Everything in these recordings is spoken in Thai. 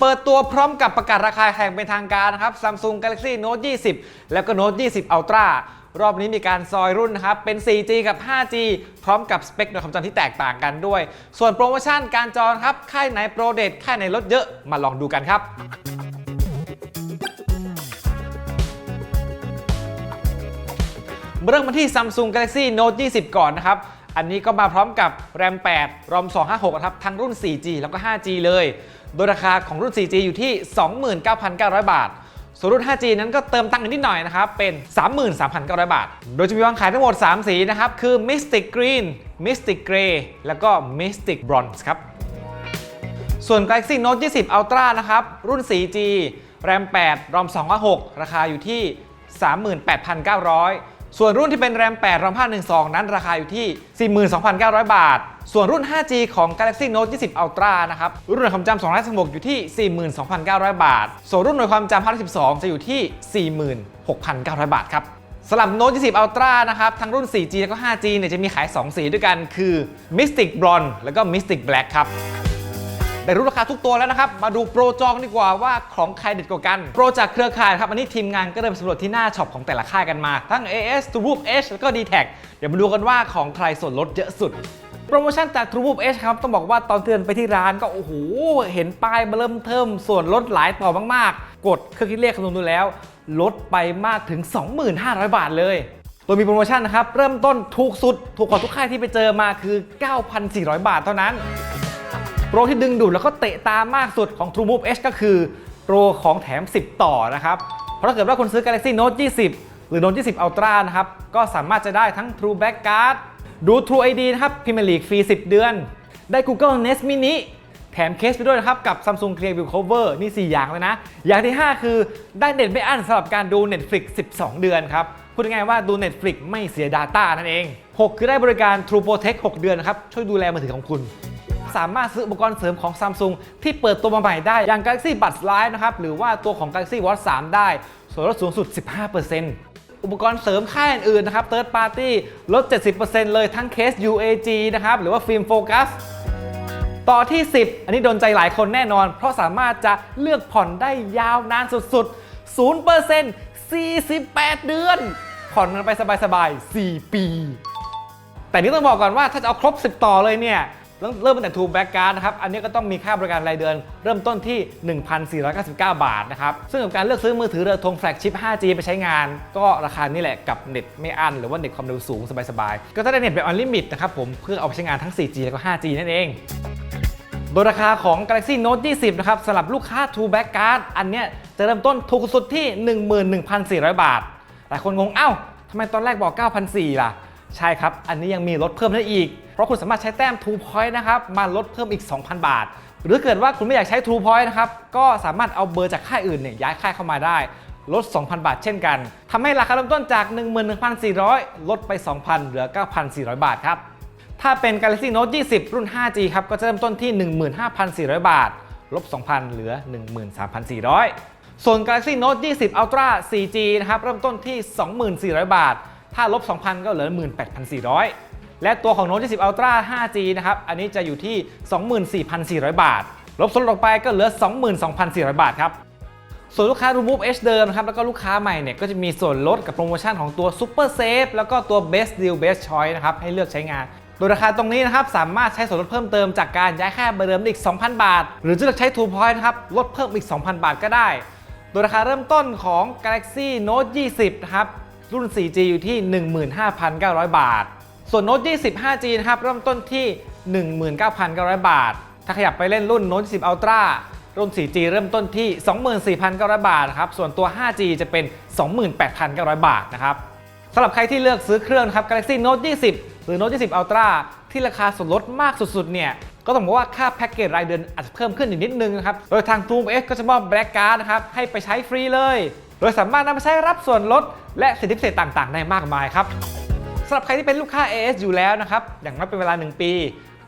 เปิดตัวพร้อมกับประกาศราคาแข่งเป็นทางการนะครับ Samsung Galaxy Note 20 แล้วก็ Note 20 Ultra รอบนี้มีการซอยรุ่นนะครับ เป็น 4G กับ 5G พร้อมกับสเปคโดยความจำที่แตกต่างกันด้วย ส่วนโปรโมชั่นการจองครับ ค่ายไหนโปรเดทค่ายไหนลดเยอะ มาลองดูกันครับเริ่มมาที่ Samsung Galaxy Note 20 ก่อนนะครับ อันนี้ก็มาพร้อมกับ RAM 8 ROM 256 นะครับ ทั้งรุ่น 4G แล้วก็ 5G เลย โดยราคาของรุ่น 4G อยู่ที่ 29,900 บาท ส่วนรุ่น 5G นั้นก็เติมตังค์อีกนิดหน่อยนะครับ เป็น 33,900 บาท โดยจะมีวางขายทั้งหมด 3 สีนะครับ คือ Mystic Green Mystic Grey แล้วก็ Mystic Bronze ครับ ส่วน Galaxy Note 20 Ultra นะครับ รุ่น 4G RAM 8 ROM 256 ราคาอยู่ที่ 38,900 ส่วนรุ่นที่เป็น RAM 8 ROM 512 นั้นราคาอยู่ที่ 42,900 บาท ส่วนรุ่น 5G ของ Galaxy Note 20 Ultra นะครับ รุ่นหน่วยความจำ216อยู่ที่ 42,900 บาท ส่วนรุ่นหน่วยความจำ512 จะอยู่ที่ 46,900 บาทครับสำหรับ Note 20 Ultra นะครับ ทั้งรุ่น 4G แล้วก็ 5G เนี่ยจะมีขาย 2 สีด้วยกัน คือ Mystic Bronze แล้วก็ Mystic Black ครับ ได้รู้ราคาทุกตัวแล้วนะครับ มาดูโปรจองดีกว่าว่าของใครเด็ดกว่ากัน โปรจากเครือข่ายครับ อันนี้ทีมงานก็เริ่มสำรวจที่หน้าช็อปของแต่ละค่ายกันมา ทั้ง AS t r u e H แล้วก็ d t a c เดี๋ยวมาดูกันว่าของใครส่วนลดเยอะสุดโปรโมชั่นจาก True Move H ครับ ต้องบอกว่าตอนเดินไปที่ร้านก็ โอ้โห เห็นป้ายมาเริ่มเทิมส่วนลดหลายต่อมาก ๆ กดเครื่องคิดเลขคำนวณดูแล้ว ลดไปมากถึง 25,000บาทเลย โดยมีโปรโมชั่นนะครับ เริ่มต้นถูกสุด ถูกกว่าทุกค่ายที่ไปเจอมาคือ 9,400 บาทเท่านั้น โปรที่ดึงดูดแล้วก็เตะตามากสุดของ True Move H ก็คือโปรของแถม 10 ต่อนะครับ เพราะถ้าเกิดว่าคุณซื้อ Galaxy Note 20 หรือ Note 20 Ultra นะครับ ก็สามารถจะได้ทั้ง True Back Card ดู True ID นะครับ Premier League ฟรี 10 เดือน ได้ Google Nest Mini แถมเคสไปด้วยนะครับ กับ Samsung Clearview Cover นี่ 4 อย่างเลยนะ อย่างที่ 5 คือได้เน็ตไม่อั้นสำหรับการดู Netflix 12 เดือนครับ พูดง่ายๆว่าดู Netflix ไม่เสีย Data นั่นเอง 6 คือได้บริการ True Protect 6 เดือนนะครับช่วยดูแลมือถือของคุณ สามารถซื้ออุปกรณ์เสริมของ Samsung ที่เปิดตัวมาใหม่ได้ อย่าง Galaxy Buds Live นะครับ หรือว่าตัวของ Galaxy Watch 3 ได้ ส่วนลดสูงสุด 15%อุปกรณ์เสริมค่ายอื่นๆนะครับ Third Party ลด 70%เลยทั้งเคส UAG นะครับ หรือว่าฟิล์มโฟกัสต่อที่ 10 อันนี้โดนใจหลายคนแน่นอน เพราะสามารถจะเลือกผ่อนได้ยาวนานสุดๆ 0% 48 เดือน ผ่อนมันไปสบายๆ 4 ปี แต่นี่ต้องบอกก่อนว่าถ้าจะเอาครบ 10 ต่อเลยเนี่ย เริ่มเริ่มตั้งแต่ True Back Card นะครับ อันนี้ก็ต้องมีค่าบริการรายเดือน เริ่มต้นที่ 1,499 บาทนะครับ ซึ่งกับการเลือกซื้อมือถือเรือธงแฟลกชิพ 5G ไปใช้งาน ก็ราคานี่แหละกับเน็ตไม่อั้นหรือว่าเน็ตความเร็วสูงสบายๆ ก็จะได้เน็ตแบบ Unlimit นะครับผมเพื่อเอาไปใช้งานทั้ง 4G แล้วก็ 5G นั่นเองโดยราคาของ Galaxy Note 20 นะครับสำหรับลูกค้า True Back Card อันเนี้ยจะเริ่มต้นถูกสุดที่ 11,400 บาท หลายคนงง เอ้าทำไมตอนแรกบอก 9,400 ล่ะ ใช่ครับ อันนี้ยังมีลดเพิ่มได้อีก เพราะคุณสามารถใช้แต้ม True Point นะครับมาลดเพิ่มอีก 2,000 บาท หรือเกิดว่าคุณไม่อยากใช้ True Point นะครับก็สามารถเอาเบอร์จากค่ายอื่นเนี่ยย้ายค่ายเข้ามาได้ลด 2,000 บาทเช่นกัน ทำให้ราคาเริ่มต้นจาก 11,400 ลดไป 2,000 เหลือ 9,400 บาทครับ ถ้าเป็น Galaxy Note 20 รุ่น 5G ครับ ก็จะเริ่มต้นที่ 15,400 บาท ลบ 2,000 เหลือ 13,400 ส่วน Galaxy Note 20 Ultra 4G นะครับ เริ่มต้นที่ 24,000 บาท ถ้าลบ 2,000 ก็เหลือ 18,400 และตัวของ Note 20 Ultra 5G นะครับ อันนี้จะอยู่ที่ 24,400 บาท ลบส่วนลดไปก็เหลือ 22,400 บาทครับ ส่วนลูกค้า Remove H เดิมนะครับ แล้วก็ลูกค้าใหม่เนี่ย ก็จะมีส่วนลดกับโปรโมชั่นของตัว Super Safe แล้วก็ตัว Best Deal Best Choice นะครับ ให้เลือกใช้งาน โดยราคาตรงนี้นะครับ สามารถใช้ส่วนลดเพิ่มเติมจากการย้ายค่าเบอร์เดิมอีก 2,000 บาท หรือจะเลือกใช้ True Point นะครับ ลดเพิ่มอีก 2,000 บาทก็ได้ โดยราคาเริ่มต้นของ Galaxy Note 20 นะครับ รุ่น 4G อยู่ที่ 15,900 บาท ส่วน Note 20 5G นะครับเริ่มต้นที่ 19,900 บาท ถ้าขยับไปเล่นรุ่น Note 20 Ultra รุ่น 4G เริ่มต้นที่ 24,900 บาทครับ ส่วนตัว 5G จะเป็น 28,900 บาทนะครับสำหรับใครที่เลือกซื้อเครื่องครับ Galaxy Note 20 หรือ Note 20 Ultra ที่ราคาส่วนลดมากสุดๆ เนี่ย ก็ต้องบอกว่าค่าแพ็กเกจรายเดือนอาจจะเพิ่มขึ้นอีกนิดนึงนะครับ โดยทาง True X ก็จะมอบ Black Card นะครับ ให้ไปใช้ฟรีเลย โดยสามารถนำไปใช้รับส่วนลด และสิทธิพิเศษต่างๆ ได้มากมายครับ สำหรับใครที่เป็นลูกค้า AS อยู่แล้วนะครับ อย่างน้อยเป็นเวลา 1 ปี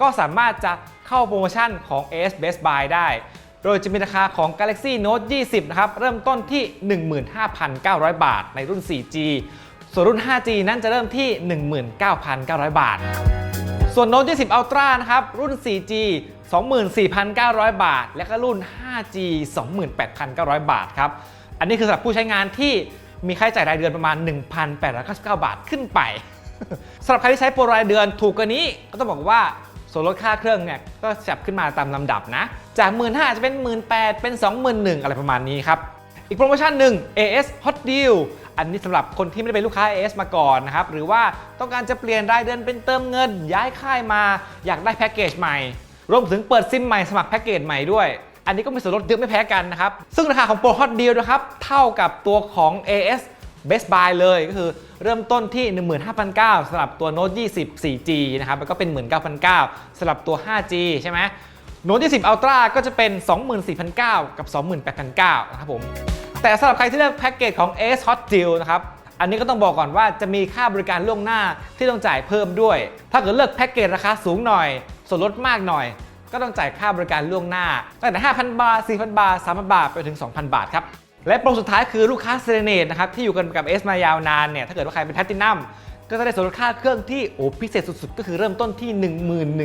ก็สามารถจะเข้าโปรโมชั่นของ AS Best Buy ได้ โดยจะมีราคาของ Galaxy Note 20 นะครับ เริ่มต้นที่ 15,900 บาท ในรุ่น 4G ส่วนรุ่น 5G นั้นจะเริ่มที่ 19,900 บาท ส่วน Note 20 Ultra นะครับ รุ่น 4G 24,900 บาท และก็รุ่น 5G 28,900 บาทครับ อันนี้คือสำหรับผู้ใช้งานที่มีค่าใช้จ่ายรายเดือนประมาณ 1,899 บาทขึ้นไป สำหรับใครที่ใช้โปรรายเดือนถูกกว่านี้ก็ต้องบอกว่าส่วนลดค่าเครื่องเนี่ยก็จับขึ้นมาตามลำดับนะ จาก 1 5 0 0 0จะเป็น 1 8 0 0 0เป็น 21,000อะไรประมาณนี้ครับ อีกโปรโมชั่นหนึ่ง AS Hot Deal อันนี้สำหรับคนที่ไม่ได้เป็นลูกค้า AS มาก่อนนะครับ หรือว่าต้องการจะเปลี่ยนรายเดือนเป็นเติมเงิน ย้ายค่ายมาอยากได้แพ็กเกจใหม่ รวมถึงเปิดซิมใหม่สมัครแพ็กเกจใหม่ด้วย อันนี้ก็มีส่วนลดเยอะไม่แพ้กันนะครับ ซึ่งราคาของโปร Hot Deal นะครับเท่ากับตัวของ AS Best Buy เลยก็คือเริ่มต้นที่ 15,900สำหรับตัว Note 20 4G นะครับแล้วก็เป็น 19,900สำหรับตัว 5G ใช่ไหม Note 20 Ultra ก็จะเป็น 24,900 กับ 28,900 นะครับผม แต่สำหรับใครที่เลือกแพ็กเกจของ AS Hot Deal นะครับ อันนี้ก็ต้องบอกก่อนว่าจะมีค่าบริการล่วงหน้าที่ต้องจ่ายเพิ่มด้วย ถ้าเกิดเลือกแพ็กเกจราคาสูงหน่อย ส่วนลดมากหน่อย ก็ต้องจ่ายค่าบริการล่วงหน้าตั้งแต่ 5,000 บาท 4,000 บาท 3,000 บาท ไปถึง 2,000 บาทครับ และโปรสุดท้ายคือลูกค้าเซเนตนะครับที่อยู่กันกับ S มายาวนานเนี่ยถ้าเกิดว่าใครเป็นแพลตินัมก็จะได้ส่วนลดค่าเครื่องที่โอ้พิเศษสุดๆ ก็คือเริ่มต้นที่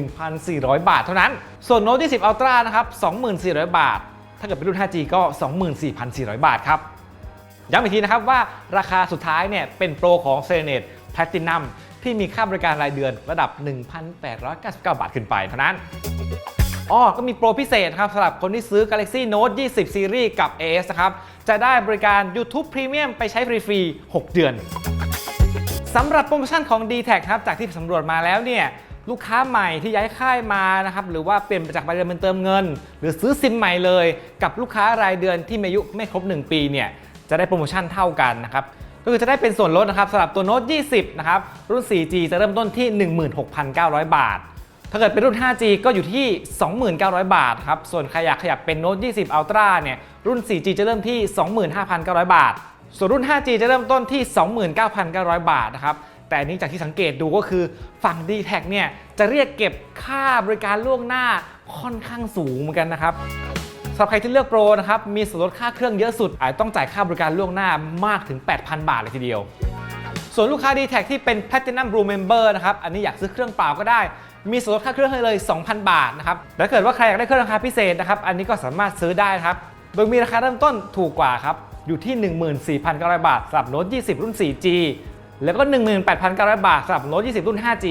11,400 บาทเท่านั้น ส่วน Note 20 Ultra นะครับ24,000 บาท ถ้าเกิดเป็นรุ่น 5G ก็ 24,400 บาทครับย้ำอีกทีนะครับว่าราคาสุดท้ายเนี่ยเป็นโปรของ s e r e n a t e Platinum ที่มีค่าบริการรายเดือนระดับ 1,899 บาทขึ้นไปเท่านั้น อ๋อ ก็มีโปรพิเศษครับสำหรับคนที่ซื้อ Galaxy Note 20 Series กับ AS นะครับ จะได้บริการ YouTube Premium ไปใช้ฟรีๆ6 เดือนสำหรับโปรโมชั่นของ d t แทครับ จากที่สำรวจมาแล้วเนี่ยลูกค้าใหม่ที่ย้ายค่ายมานะครับหรือว่าเปลี่ยนจากรายเดือนเป็นเติมเงิน หรือซื้อซิมใหม่เลย กับลูกค้ารายเดือนที่มีอายุไม่ครบ 1 ปีเนี่ยจะได้โปรโมชั่นเท่ากันนะครับก็คือจะได้เป็นส่วนลดนะครับสำหรับตัวโน้ต 20 นะครับ รุ่น 4G จะเริ่มต้นที่ 16,900 บาท ถ้าเกิดเป็นรุ่น 5G ก็อยู่ที่ 29,000บาทครับ ส่วนใครอยากขยับเป็น Note 20 Ultra เนี่ยรุ่น 4G จะเริ่มที่ 25,900 บาท ส่วนรุ่น 5G จะเริ่มต้นที่ 29,900 บาทนะครับแต่อันนี้จากที่สังเกตดูก็คือฝั่ง d t แทเนี่ยจะเรียกเก็บค่าบริการล่วงหน้าค่อนข้างสูงเหมือนกันนะครับสำหรับใครที่เลือกโปรนะครับมีส่วนลดค่าเครื่องเยอะสุด อาจต้องจ่ายค่าบริการล่วงหน้ามากถึง 8,000 บาทเลยทีเดียว ส่วนลูกค้า d t แทที่เป็น Platinum Blue Member นะครับอันนี้อยากซื้อเครื่องเปล่าก็ได้ มีส่วนลดค่าเครื่องให้เลย 2,000 บาทนะครับแล้วถ้าเกิดว่าใครอยากได้เครื่องราคาพิเศษนะครับ อันนี้ก็สามารถซื้อได้ครับ โดยมีราคาเริ่มต้นถูกกว่าครับ อยู่ที่ 14,900 บาทสำหรับ Note 20 รุ่น 4G แล้วก็ 18,900 บาทสำหรับ Note 20 รุ่น 5G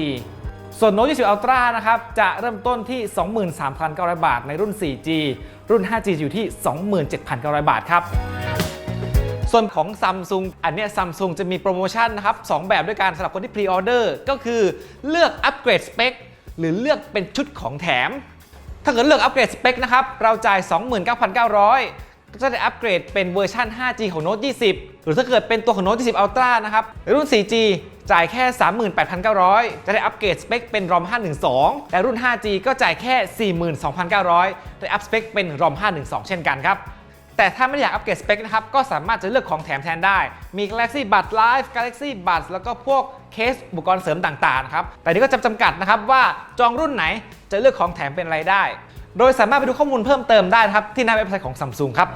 ส่วน Note 20 Ultra นะครับ จะเริ่มต้นที่ 23,900 บาทในรุ่น 4G รุ่น 5G อยู่ที่ 27,900 บาทครับ ส่วนของ Samsung อันเนี้ย Samsung จะมีโปรโมชั่นนะครับ 2 แบบด้วยกันสำหรับคนที่พรีออเดอร์ก็คือเลือกอัปเกรดสเปค หรือเลือกเป็นชุดของแถม ถ้าเกิดเลือกอัปเกรดสเปคนะครับ เราจ่าย 29,900 ก็จะได้อัปเกรดเป็นเวอร์ชัน 5G ของ Note 20 หรือถ้าเกิดเป็นตัวของ Note 20 Ultra นะครับรุ่น 4G จ่ายแค่ 38,900 จะได้อัปเกรดสเปคเป็น ROM 512 แต่รุ่น 5G ก็จ่ายแค่ 42,900 ได้อัปสเปคเป็น ROM 512 เช่นกันครับแต่ถ้าไม่อยากอัปเกรดสเปคนะครับ ก็สามารถจะเลือกของแถมแทนได้ มี Galaxy Buds Live Galaxy Buds แล้วก็พวก เคสอุปกรณ์เสริมต่างๆนะครับแต่นี่ก็จะจำกัดนะครับว่าจองรุ่นไหนจะเลือกของแถมเป็นอะไรได้ โดยสามารถไปดูข้อมูลเพิ่มเติมได้นะครับที่หน้าเว็บไซต์ของ Samsung ครับ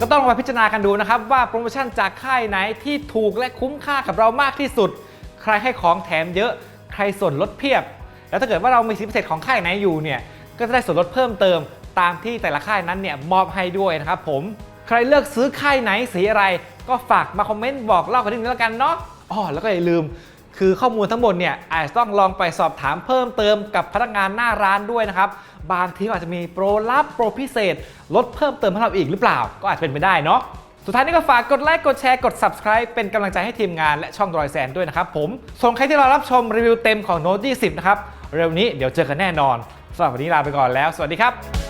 ก็ต้องลองมาพิจารณากันดูนะครับว่าโปรโมชั่นจากค่ายไหนที่ถูกและคุ้มค่ากับเรามากที่สุด ใครให้ของแถมเยอะ ใครส่วนลดเพียบ แล้วถ้าเกิดว่าเรามีสิทธิพิเศษของค่ายไหนอยู่เนี่ยก็จะได้ส่วนลดเพิ่มเติมตามที่แต่ละค่ายนั้นเนี่ยมอบให้ด้วยนะครับผม ใครเลือกซื้อค่ายไหนสีอะไร ก็ฝากมาคอมเมนต์บอกเล่ากันนิดนึงแล้วกันเนาะ อ๋อแล้วก็อย่าลืม คือข้อมูลทั้งหมดเนี่ยอาจจะต้องลองไปสอบถามเพิ่มเติมกับพนักงานหน้าร้านด้วยนะครับ บางทีอาจจะมีโปรลับโปรพิเศษ ลดเพิ่มเติมให้เราอีกหรือเปล่า ก็อาจจะเป็นไปได้เนาะสุดท้ายนี้ก็ฝากกดไลค์ กดแชร์ กด subscribe เป็นกำลังใจให้ทีมงานและช่องดอยแซนด้วยนะครับผม ส่วนใครที่รอรับชมรีวิวเต็มของ Note 20 นะครับ เร็วนี้เดี๋ยวเจอกันแน่นอนสำหรับวันนี้ลาไปก่อนแล้ว สวัสดีครับ